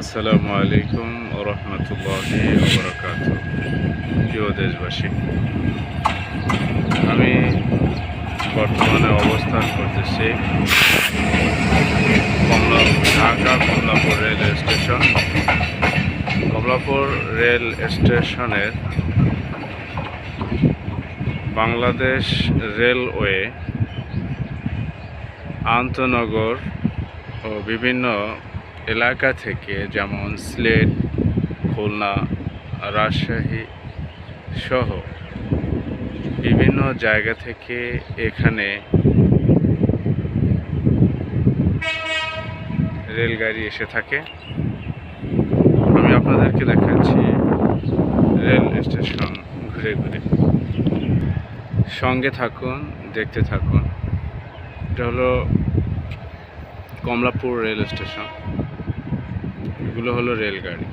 আসসালামু আলাইকুম রহমতুল্লাহি বরকাত প্রিয় দেশবাসী, আমি বর্তমানে অবস্থান করতেছি Kamala, Dhaka Kamalapur rail station. Kamalapur rail স্টেশনের বাংলাদেশ রেলওয়ে, আন্তনগর ও বিভিন্ন এলাকা থেকে যেমন সিলেট, খুলনা, রাজশাহী সহ বিভিন্ন জায়গা থেকে এখানে রেলগাড়ি এসে থাকে। আমি আপনাদেরকে দেখাচ্ছি রেল স্টেশন ঘুরে ঘুরে। সঙ্গে থাকুন, দেখতে থাকুন। এটা হলো কমলাপুর রেল স্টেশন। এগুলো হলো রেলগাড়ি।